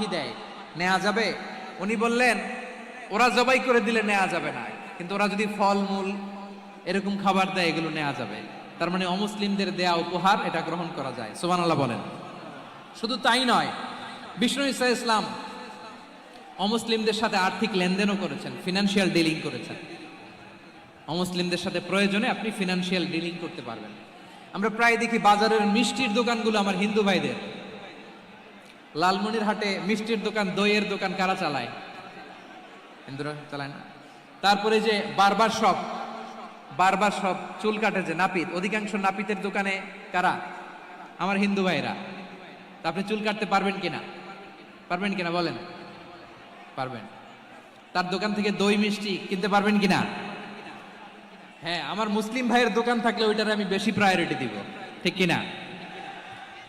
পাখি দেয় নেওয়া যাবে? উনি বললেন, ওরা জবাই করে দিলে নেওয়া যাবে না। কিন্তু ওরা যদি ফলমূল, এরকম খাবার দেয়, এগুলো নেওয়া যাবে। তার মানে অমুসলিমদের দেয়া উপহার, এটা গ্রহণ করা যায়। সোমান আল্লাহ বলেন। শুধু তাই নয়, বিষ্ণু ইসা ইসলাম অমুসলিমদের সাথে আর্থিক লেনদেনও করেছেন ফিনান্সিয়াল ডিলিং করেছেন। অমুসলিমদের সাথে প্রয়োজনে আপনি ফিনান্সিয়াল ডিলিং করতে পারবেন। আমরা প্রায় দেখি বাজারের মিষ্টির দোকানগুলো আমার হিন্দু ভাইদের। লালমনির হাটে মিষ্টির দোকান, দইয়ের দোকান কারা চালায়? হিন্দুরা চালায় না। তারপরে যে বারবার শপ বারবার সব চুল কাটে যে নাপিত, অধিকাংশ নাপিতের দোকানে কারা? আমার হিন্দু ভাইরা আপনি চুল কাটতে পারবেন কিনা? পারবেন কিনা বলেন? পারবেন। তার দোকান থেকে দই মিষ্টি কিনতে পারবেন কিনা? হ্যাঁ আমার মুসলিম ভাইয়ের দোকান থাকলে ওইটার আমি বেশি প্রায়োরিটি দিব। ঠিক কিনা?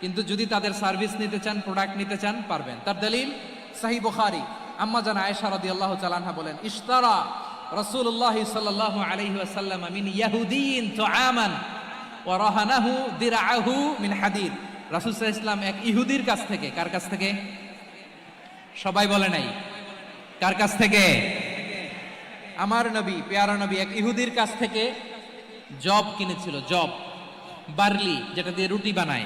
কিন্তু যদি তাদের সার্ভিস নিতে চান, প্রোডাক্ট নিতে চান, পারবেন। তার দলিল, সাহি বুখারি। আম্মা জান আয়েশা রাদিয়াল্লাহু তাআলা বলেন, ইশতারা রাসূলুল্লাহ সাল্লাল্লাহু আলাইহি ওয়াসাল্লাম মিন ইয়াহুদিন তুআমান ওয়া রাহানাহু দিরআহু মিন হাদিদ। রাসূল ইসলাম এক ইহুদির কাছ থেকে, কার কাছ থেকে? সবাই বলে নাই। কার কাছ থেকে? আমার নবী, পেয়ারা নবী এক ইহুদির কাছ থেকে জব কিনেছিল, জব। বার্লি, যেটা দিয়ে রুটি বানায়।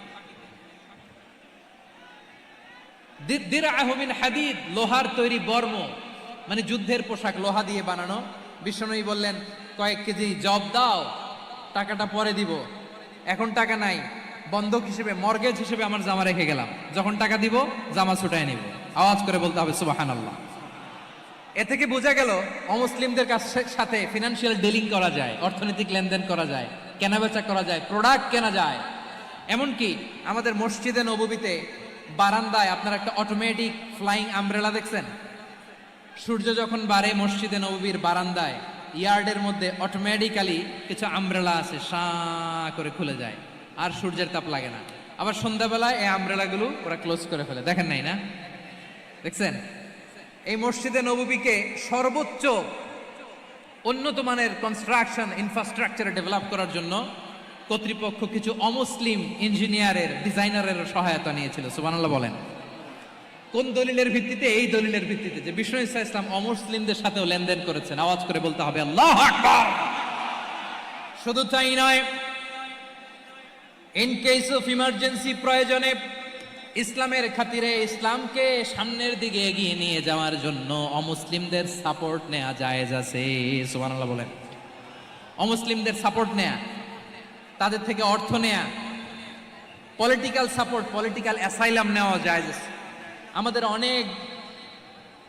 দি- দিরআহু মিন হাদিদ, লোহার তৈরি বর্ম মানে যুদ্ধের পোশাক লোহা দিয়ে বানানো। বিষ্ণুই বললেন, কয়েক কেজি জব দাও, টাকাটা পরে দিব। এখন টাকা নাই, বন্ধক হিসেবে, মর্গেজ হিসেবে আমার জামা রেখে গেলাম। যখন টাকা দিব, জামা ছুটাই নিব। আওয়াজ করে বলতে হবে, সুবহানাল্লাহ। এ থেকে বোঝা গেল, অমুসলিমদের কাছ- সাথে ফিনান্সিয়াল ডিলিং করা যায়, অর্থনৈতিক লেনদেন করা যায়, কেনাবেচা করা যায় প্রোডাক্ট কেনা যায়। এমনকি আমাদের মসজিদে, নববীতে বারান্দায় আপনার একটা অটোমেটিক ফ্লাইং আমব্রেলা দেখছেন? সূর্য যখন বাড়ে মসজিদে নববীর বারান্দায়, ইয়ার্ডের মধ্যে অটোমেটিক্যালি কিছু আমব্রেলা আছে সা করে খুলে যায়। আর সূর্যের তাপ লাগে না। আবার সন্ধ্যাবেলায় এই আমব্রেলাগুলো ওরা ক্লোজ করে ফেলে। দেখেন নাই না? দেখছেন? এই মসজিদে নববীকে সর্বোচ্চ উন্নত মানের কনস্ট্রাকশন ইনফ্রাস্ট্রাকচার ডেভেলপ করার জন্য কর্তৃপক্ষ কিছু অমুসলিম ইঞ্জিনিয়ারের, ডিজাইনারের সহায়তা নিয়েছিল, সুবহানাল্লাহ বলেন। কোন দলিলের ভিত্তিতে? এই দলিলের ভিত্তিতে যে বিষ্ণু ইসা ইসলাম অমুসলিমদের সাথেও লেনদেন করেছেন। আওয়াজ করে বলতে হবে, আল্লাহ শুধু তাই নয় ইন কেস অফ ইমার্জেন্সি প্রয়োজনে ইসলামের খাতিরে ইসলামকে সামনের দিকে এগিয়ে নিয়ে যাওয়ার জন্য অমুসলিমদের সাপোর্ট নেওয়া জায়েজ আছে, সুবহানাল্লাহ বলেন। অমুসলিমদের সাপোর্ট নেয়া। তাদের থেকে অর্থ নেয়া। পলিটিক্যাল সাপোর্ট পলিটিক্যাল অ্যাসাইলাম নেওয়া আছে আমাদের অনেক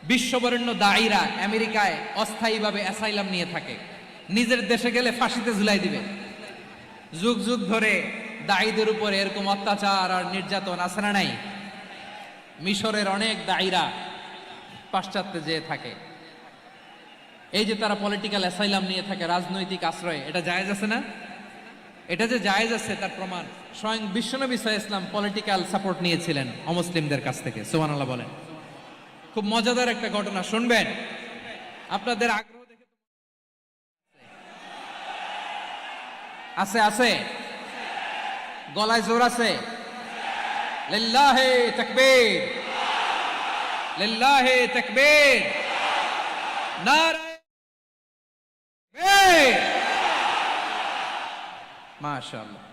বিশ্ববরেণ্য দায়ীরা আমেরিকায় অস্থায়ীভাবে অ্যাসাইলাম নিয়ে থাকে। নিজের দেশে গেলে ফাঁসিতে ঝুলাই দিবে। যুগ যুগ ধরে দায়ীদের উপর এরকম অত্যাচার আর নির্যাতন আছে না নাই? মিশরের অনেক দায়ীরা পাশ্চাত্যে যেয়ে থাকে। এই যে তারা পলিটিক্যাল অ্যাসাইলাম নিয়ে থাকে, রাজনৈতিক আশ্রয়, এটা জায়েজ আছে না? এটা যে জায়েজ আছে তার প্রমাণ। স্বয়ং বিশ্বনবী সাহা ইসলাম পলিটিক্যাল সাপোর্ট নিয়েছিলেন অমুসলিমদের কাছ থেকে, সুবহানাল্লাহ বলেন। খুব মজাদার একটা ঘটনা, শুনবেন। আপনাদের আগ্রহ দেখে আছে। আছে গলায় জোর আছে। লিল্লাহে তাকবীর। লিল্লাহে তাকবীর। নারায়ে তাকবীর মাশাআল্লাহ।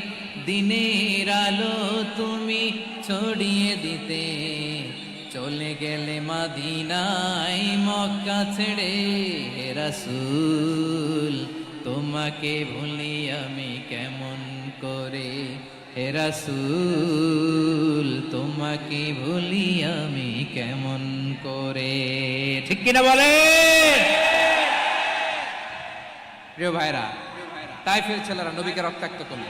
দিনের আলো তুমি ছড়িয়ে দিতে। চলে গেলে মাদিনাই মক্কা ছেড়ে হে রাসূল, তোমাকে ভুলি আমি কেমন করে? হেরাসুল তোমাকে ভুলি আমি কেমন করে? ঠিক কিনা বলে? প্রিয় ভাইরা তাইফের ছেলেরা নবীকে রক্তাক্ত করল।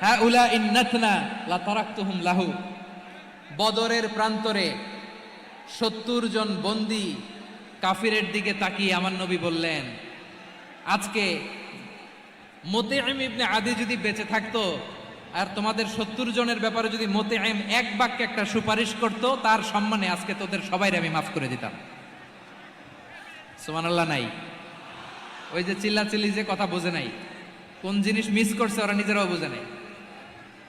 হাউলা ইন্নাতনা লা তারাকতুহুম লাহু। বদরের প্রান্তরে সত্তর জন বন্দি কাফিরের দিকে তাকিয়ে আমার নবী বললেন, আজকে মোতেআম ইবনে আদি যদি বেঁচে থাকতো আর তোমাদের সত্তর জনের ব্যাপারে যদি মোতেআম এক বাক্যে একটা সুপারিশ করত, তার সম্মানে আজকে তোদের সবাই আমি মাফ করে দিতাম। সুবহানাল্লাহ নাই। ওই যে চিল্লাচিল্লি যে কথা বোঝে নাই। কোন জিনিস মিস করছে ওরা নিজেরাও বোঝে নাই।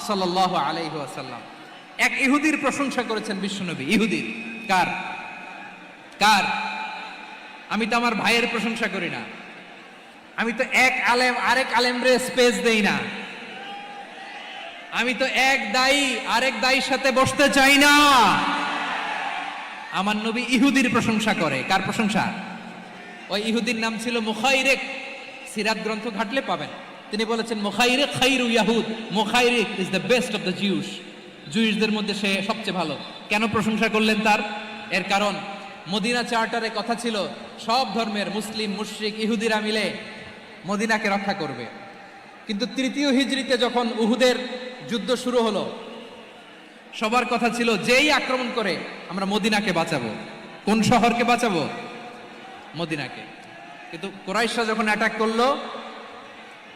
সাল্লাহ আলাইহি এক ইহুদির প্রশংসা করেছেন বিশ্বনবী। ইহুদির কার? কার? আমি তো আমার ভাইয়ের প্রশংসা করি না। আমি তো এক আলেম, আরেক আলেমরে স্পেস দেই না। আমি তো এক দায়ী, আরেক দায়ীর সাথে বসতে চাই না। আমার নবী ইহুদির প্রশংসা করে। কার প্রশংসা? ওই ইহুদির নাম ছিল মুখাইরেক। সিরাত গ্রন্থ ঘাটলে পাবেন। তিনি বলেছেন মুখাইরেক খাইরু ইয়াহুদ Mukhayriq is the best of the Jews জুইসদের মধ্যে সে সবচেয়ে ভালো। কেন প্রশংসা করলেন তার? এর কারণ, মদিনা চার্টারে কথা ছিল, সব ধর্মের মুসলিম, মুশরিক, ইহুদিরা মিলে মদিনাকে রক্ষা করবে। কিন্তু তৃতীয় হিজড়িতে যখন উহুদের যুদ্ধ শুরু হলো, সবার কথা ছিল, যেই আক্রমণ করে আমরা মদিনাকে বাঁচাবো। কোন শহরকে বাঁচাবো? মদিনাকে। কিন্তু কোরাইশা যখন অ্যাটাক করল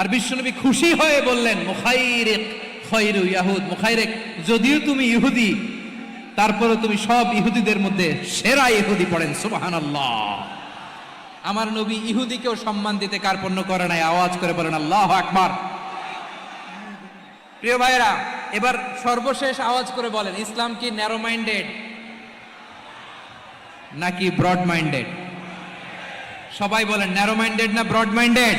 আর বিশ্বনবী খুশি হয়ে বললেন, মুখাইরিক, খৈরু ইয়াহুদ, মুখাইরেক, যদিও তুমি ইহুদি তারপরে তুমি সব ইহুদিদের মধ্যে সেরা ইহুদি পড়েন সুবাহান আমার নবী ইহুদিকেও সম্মান দিতে কার্পণ্য করে নাই, আওয়াজ করে বলেন, আল্লাহ আকবার। প্রিয় ভাইরা এবার সর্বশেষ আওয়াজ করে বলেন, ইসলাম কি ন্যারো মাইন্ডেড নাকি ব্রড মাইন্ডেড সবাই বলেন ন্যারো মাইন্ডেড না ব্রড মাইন্ডেড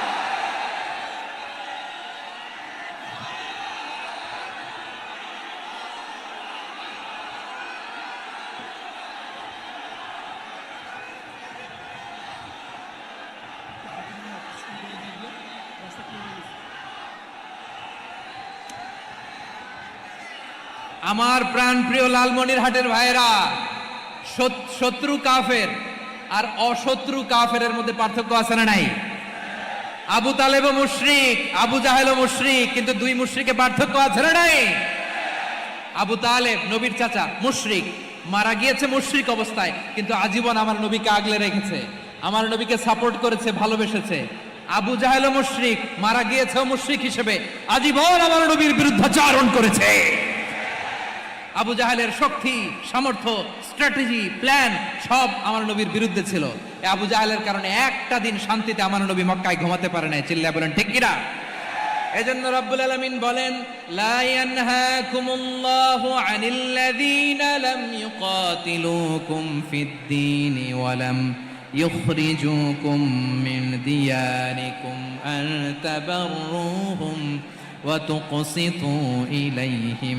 আমার প্রাণ প্রিয় লালমনির হাটের ভাইরা শত্রু কাফের আর অশত্রু কাফের মধ্যে পার্থক্য আছে না নাই? আবু তালেব মুশরিক, আবু জাহেল মুশরিক, কিন্তু দুই মুশরিকে পার্থক্য আছে না নাই? আবু তালেব, নবীর চাচা, মুশরিক, মারা গিয়েছে মুশরিক অবস্থায়, কিন্তু আজীবন আমার নবীকে আগলে রেখেছে, আমার নবীকে সাপোর্ট করেছে, ভালোবেসেছে। আবু জাহেল মুশরিক, মারা গিয়েছে মুশরিক হিসেবে, আজীবন আমার নবীর বিরুদ্ধাচারণ করেছে। আবু জাহেলের শক্তি সামর্থ্য স্ট্র্যাটেজি প্ল্যান সব আমার নবীর বিরুদ্ধে ছিল এই আবু জাহেলের কারণে একটা দিন শান্তিতে আমার নবী মক্কায় ঘুমাতে পারে নাই চিল্লা বলেন ঠিক কিনা এজন্য রব্বুল আলামিন বলেন লা ইয়ানহাকুমুল্লাহু আনিল্লাযীনা লাম ইউকাতিলুকুম ফিদ-দীন ওয়া লাম يخرجوكم من دياركم أن تبروهم وتقسطوا إليهم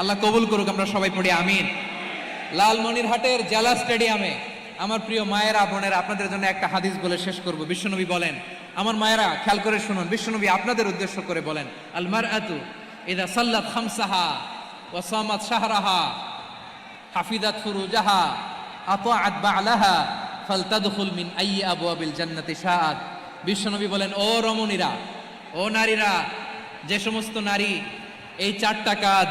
আল্লাহ কবুল করুক, আমরা সবাই পড়ি, আমিন। লালমনিরহাটের জেলা স্টেডিয়ামে আমার প্রিয় মায়েরা, বোনেরা, আপনাদের জন্য একটা হাদিস বলে শেষ করব। বিশ্বনবী বলেন, আমার মায়েরা, খেয়াল করে শুনুন, বিশ্বনবী আপনাদের উদ্দেশ্য করে বলেন আল মারআতু ইদা সাল্লাত খামসাহা ওয়া সামাত শাহরাহা, হাফিজাত ফুরুজাহা, আতাআত বা'লাহা, ফালতাদখুল মিন আইয়ি আবওয়াবিল জান্নাতি শাআত। বিশ্বনবী বলেন, ও রমণীরা, ও নারীরা, যে সমস্ত নারী, এই চারটা কাজ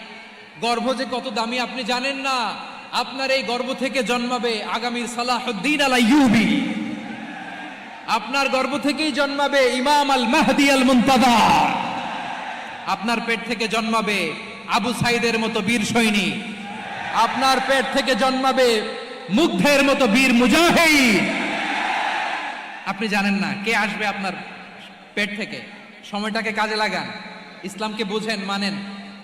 গর্ভ যে কত দামি আপনি জানেন না? আপনার এই গর্ভ থেকে জন্মাবে আগামীর সালাহুদ্দিন আল আইয়ুবি আপনার গর্ভ থেকেই জন্মাবে ইমাম আল মাহদি আল মুনতাদা আপনার পেট থেকে জন্মাবে আবু সাইদের মতো বীর সৈনিক আপনার পেট থেকে জন্মাবে মুগ্ধের মতো বীর মুজাহিদ। আপনি জানেন না কে আসবে আপনার পেট থেকে? সময়টাকে কাজে লাগান। ইসলামকে বুঝেন, মানেন।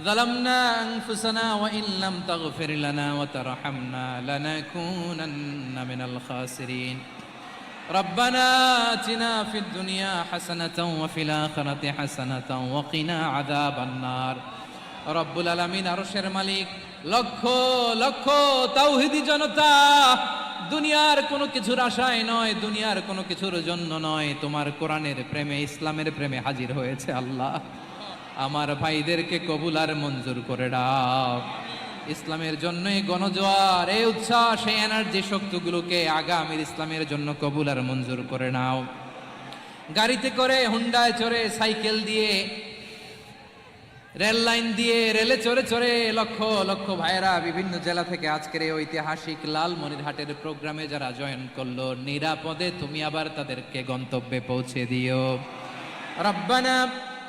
ظلمنا أنفسنا وإن لم تغفر لنا وترحمنا لنكونن من الخاسرين ربنا آتنا في الدنيا حسنة وفي الآخرة حسنة وقنا عذاب النار রব্বুল আলমিন আরশের মালিক লক্ষ লক্ষ তাওহিদি জনতা দুনিয়ার কোনো কিছুর আশায় নয় দুনিয়ার কোনো কিছুর জন্য নয় তোমার কোরআনের প্রেমে ইসলামের প্রেমে হাজির হয়েছে আল্লাহ আমার ভাইদেরকে কবুল আর মঞ্জুর করে দাও। ইসলামের জন্য এই গণজোয়ার, এই উচ্ছ্বাস, এই এনার্জি শক্তিগুলোকে আগামীর ইসলামের জন্য কবুল আর মঞ্জুর করে নাও। গাড়িতে করে হুন্ডায় চড়ে সাইকেল দিয়ে, রেল লাইন দিয়ে, রেলে চড়ে চড়ে লক্ষ লক্ষ ভাইয়েরা বিভিন্ন জেলা থেকে আজকের এই ঐতিহাসিক লাল মনিরহাটের প্রোগ্রামে যারা জয়েন করল, নিরাপদে তুমি আবার তাদেরকে গন্তব্যে পৌঁছে দিও। রব্বানা